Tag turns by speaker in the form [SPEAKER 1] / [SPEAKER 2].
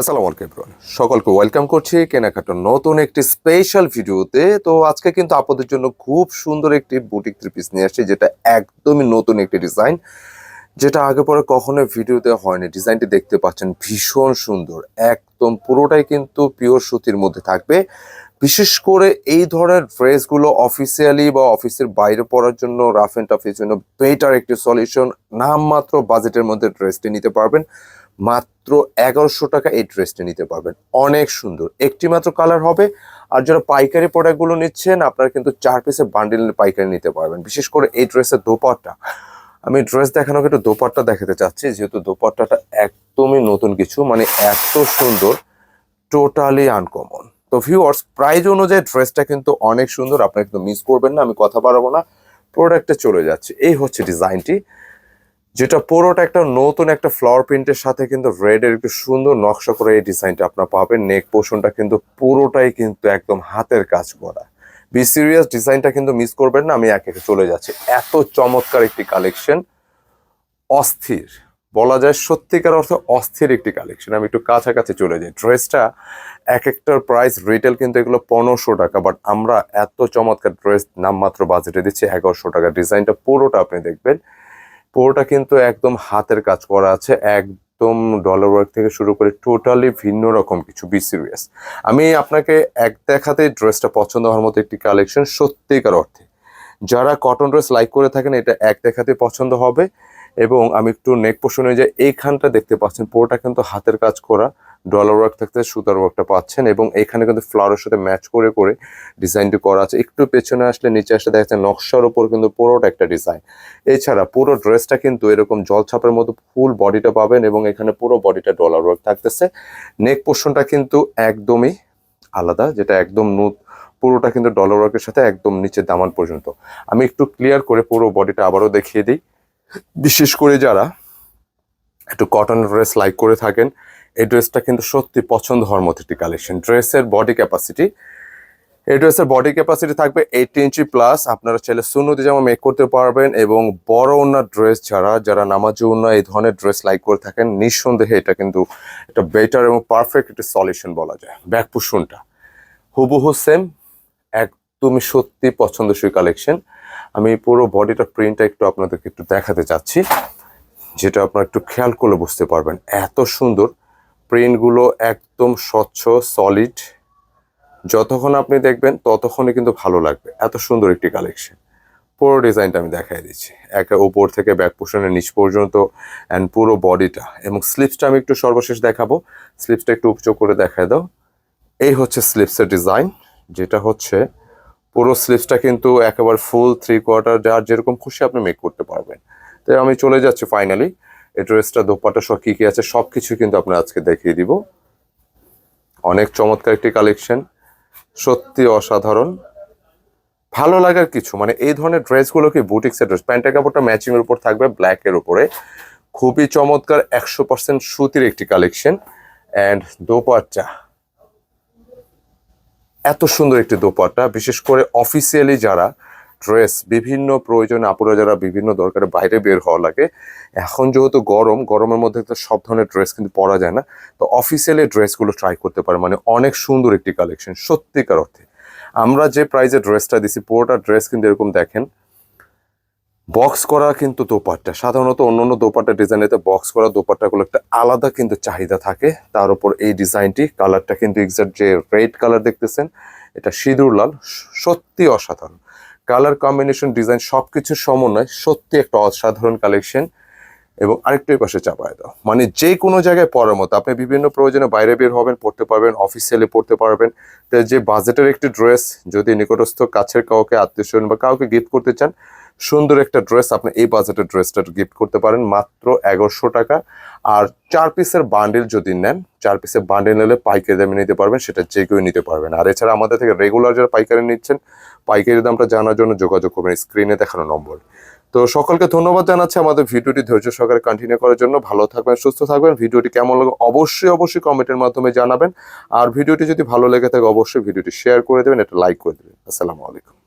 [SPEAKER 1] আসসালামু আলাইকুম, everyone. সকলকে ওয়েলকাম করছি কেনাকাটার নতুন একটি স্পেশাল ভিডিওতে তো আজকে কিন্তু আপনাদের জন্য খুব সুন্দর একটি বুটিক থ্রি পিস নিয়ে আসছি, যেটা একদমই নতুন একটি ডিজাইন যেটা আগে পরে কখনো ভিডিওতে হয়নি। ডিজাইনটি দেখতে পাচ্ছেন, ভীষণ সুন্দর। একদম পুরোটাই কিন্তু পিওর সুতির মধ্যে থাকবে। বিশেষ করে এই ধরনের ড্রেসগুলো অফিসিয়ালি বা অফিসের বাইরে পড়ার জন্য রাফ অ্যান্ড টাফের জন্য বেটার একটি সলিউশন নামমাত্র বাজেটের মধ্যে ড্রেসটি নিতে পারবেন। মাত্র এগারোশো টাকা এই ড্রেসটি নিতে পারবেন। অনেক সুন্দর। একটি মাত্র কালার হবে। আর যারা পাইকারি প্রোডাক্টগুলো নিচ্ছেন, আপনারা কিন্তু চার পিসের বান্ডিল পাইকারি নিতে পারবেন। বিশেষ করে এই ড্রেসের দোপাট্টা। আমি ড্রেস দেখানোকে একটু দোপাট্টা দেখাতে চাচ্ছি, যেহেতু দোপাট্টাটা একদমই নতুন কিছু মানে এত সুন্দর টোটালি আনকমন তো ভিউয়ার্স প্রাইজ অনুযায়ী ড্রেসটা কিন্তু অনেক সুন্দর, আপনারা কিন্তু মিস করবেন না, আমি কথা বাড়াবো না। প্রোডাক্টে চলে যাচ্ছে। এই হচ্ছে ডিজাইনটি যেটা পুরোটা একটা নতুন একটা ফ্লাওয়ার প্রিন্টের সাথে কিন্তু রেড এর একটু সুন্দর নকশা করে এই ডিজাইনটা আপনার পাবেন। নেক পোর্শনটা কিন্তু পুরোটাই কিন্তু একদম হাতের কাজ করা। বি সিরিয়াস ডিজাইনটা কিন্তু মিস করবেন না, আমি একে একে চলে যাচ্ছি। এত চমৎকার একটি কালেকশন অস্থির। বলা যায় সত্যিকার অর্থে অস্থির একটি কালেকশন আমি একটু কাছাকাছি চলে যাই। ড্রেসটা এক একটার প্রাইস রিটেল কিন্তু এগুলো পনেরোশো টাকা বাট আমরা এত চমৎকার ড্রেস নামমাত্র বাজেটে দিচ্ছি, এগারোশো টাকা। ডিজাইনটা পুরোটা আপনি দেখবেন। পুরোটা কিন্তু একদম হাতের কাজ করা আছে, একদম ডলার ওয়ার্ক থেকে শুরু করে টোটালি ভিন্ন রকম কিছু বি সিরিয়াস আমি আপনাকে এক দেখাতে ড্রেসটা পছন্দ হওয়ার মতো একটি কালেকশন সত্যিকার অর্থে। যারা কটন ড্রেস লাইক করে থাকেন, এটা এক দেখাতে পছন্দ হবে এবং আমি একটু নেক পোষণে যে এইখানটা দেখতে পাচ্ছেন, পুরোটা কিন্তু হাতের কাজ করা। ডলার ওয়ার্ক থাকতে সুতার ওয়ার্কটা পাচ্ছেন এবং এখানে কিন্তু ফ্লাওয়ারের সাথে ম্যাচ করে করে ডিজাইনটি করা আছে। একটু পেছনে আসলে নিচে আসলে দেখা যাচ্ছে নকশার উপর কিন্তু পুরোটা একটা ডিজাইন এছাড়া পুরো ড্রেসটা কিন্তু এরকম জলছাপের মতো ফুল বডিটা পাবেন এবং এখানে পুরো বডিটা ডলার ওয়ার্ক থাকতেছে। নেক পোর্শনটা কিন্তু একদমই আলাদা, যেটা একদম নুত, পুরোটা কিন্তু ডলার ওয়ার্কের সাথে একদম নিচে দামান পর্যন্ত। আমি একটু ক্লিয়ার করে পুরো বডিটা আবারও দেখিয়ে দিই। বিশেষ করে যারা একটু কটন ড্রেস লাইক করে থাকেন। এই ড্রেসটা কিন্তু সত্যি পছন্দ হওয়ার মতো একটি কালেকশন ড্রেসের বডি ক্যাপাসিটি এই ড্রেসের বডি ক্যাপাসিটি থাকবে এইট ইঞ্চি প্লাস আপনারা চাইলে সুন্নতি জামা মেক করতে পারবেন এবং বড় ওনার ড্রেস যারা যারা নামাজি উন্না এই ধরনের ড্রেস লাইক করে থাকেন, নিঃসন্দেহে এটা কিন্তু একটা বেটার এবং পারফেক্ট একটি সলিউশন বলা যায়। ব্যাক পুষণটা হুবহু সেম একদমই সত্যি পছন্দসই কালেকশন আমি পুরো বডিটা প্রিন্টটা একটু আপনাদেরকে একটু দেখাতে চাচ্ছি। যেটা আপনারা একটু খেয়াল করলে বুঝতে পারবেন। এত সুন্দর প্রিন্টগুলো একদম স্বচ্ছ সলিড যতক্ষণ আপনি দেখবেন ততক্ষণই কিন্তু ভালো লাগবে। এত সুন্দর একটি কালেকশন পুরো ডিজাইনটা আমি দেখাই দিচ্ছি। একে উপর থেকে ব্যাক পোর্শনের নিচ পর্যন্ত অ্যান্ড পুরো বডিটা এবং স্লিপসটা আমি একটু সর্বশেষ দেখাবো। স্লিপসটা একটু উপচোক করে দেখায় দাও। এই হচ্ছে স্লিপসের ডিজাইন যেটা হচ্ছে পুরো স্লিপসটা কিন্তু একেবারে ফুল থ্রি কোয়ার্টার যার যেরকম খুশি আপনি মেক করতে পারবেন। তো আমি চলে যাচ্ছি ফাইনালি এই ড্রেসটা দোপাটা সব কী কী আছে সব কিছু কিন্তু আপনার আজকে দেখিয়ে দিব। অনেক চমৎকার একটি কালেকশন সত্যি অসাধারণ। ভালো লাগার কিছু মানে এই ধরনের ড্রেসগুলো কি বুটিক্সের ড্রেস প্যান্টের কাপড়টা ম্যাচিং এর উপর থাকবে ব্ল্যাক এর উপরে। খুবই চমৎকার, একশো পার্সেন্ট সুতির একটি কালেকশন অ্যান্ড দোপাট্টা। এত সুন্দর একটি দোপাট্টা, বিশেষ করে অফিসিয়ালি যারা ড্রেস, বিভিন্ন প্রয়োজনে আপুরা যারা বিভিন্ন দরকারে বাইরে বের হওয়া লাগে, এখন যেহেতু গরম, গরমের মধ্যে তো সব ধরনের ড্রেস কিন্তু পরা যায় না, তো অফিসিয়ালি ড্রেসগুলো ট্রাই করতে পারে। মানে অনেক সুন্দর একটি কালেকশন সত্যিকার অর্থে। আমরা যে প্রাইজে ড্রেসটা দিছি, পুরোটা ড্রেস কিন্তু এরকম দেখেন বক্স করা কিন্তু দোপাট্টা। সাধারণত অন্য অন্য দোপাট্টা ডিজাইনেতে বক্স করা দোপাট্টাগুলো একটা আলাদা কিন্তু চাহিদা থাকে। তার উপর এই ডিজাইনটি, কালারটা কিন্তু এক্সাক্ট যে রেড কালার দেখতেছেন, এটা সিঁদুর লাল সত্যি অসাধারণ। কালার কম্বিনেশন, ডিজাইন সব কিছুর সমন্বয় সত্যি একটা অসাধারণ কালেকশন। এবং আরেকটু পাশে চাপায় দাও। মানে যে কোনো জায়গায় পড়ার মতো। আপনি বিভিন্ন প্রয়োজনে বাইরে বের হবেন, পড়তে পারবেন অফিসিয়ালি পড়তে পারবেন। তো যে বাজেটের একটি ড্রেস যদি নিকটস্থ কাছের কাউকে আত্মীয় বা কাউকে গিফট করতে চান সুন্দর একটা ড্রেস, আপনি এই বাজেটের ড্রেসটা গিফট করতে পারেন, মাত্র এগারোশো টাকা। আর চার পিসের বান্ডিল যদি নেন, চার পিসের বান্ডিল নিলে পাইকারি দামে নিতে পারবেন, সেটা যে কেউ নিতে পারবেন আর এছাড়া আমাদের থেকে রেগুলার যারা পাইকারি নিচ্ছেন, পাইকারি দামটা জানার জন্য যোগাযোগ করবেন স্ক্রিনে দেখানো নম্বর। তো সকলকে ধন্যবাদ জানাচ্ছি আমাদের ভিডিওটি ধৈর্য সহকারে কন্টিনিউ করার জন্য। ভালো থাকবেন, সুস্থ থাকবেন। ভিডিওটি কেমন লাগে অবশ্যই অবশ্যই কমেন্টের মাধ্যমে জানাবেন। আর ভিডিওটি যদি ভালো লেগে থাকে, অবশ্যই ভিডিওটি শেয়ার করে দেবেন এটা লাইক করে দেবেন। আসসালামু আলাইকুম।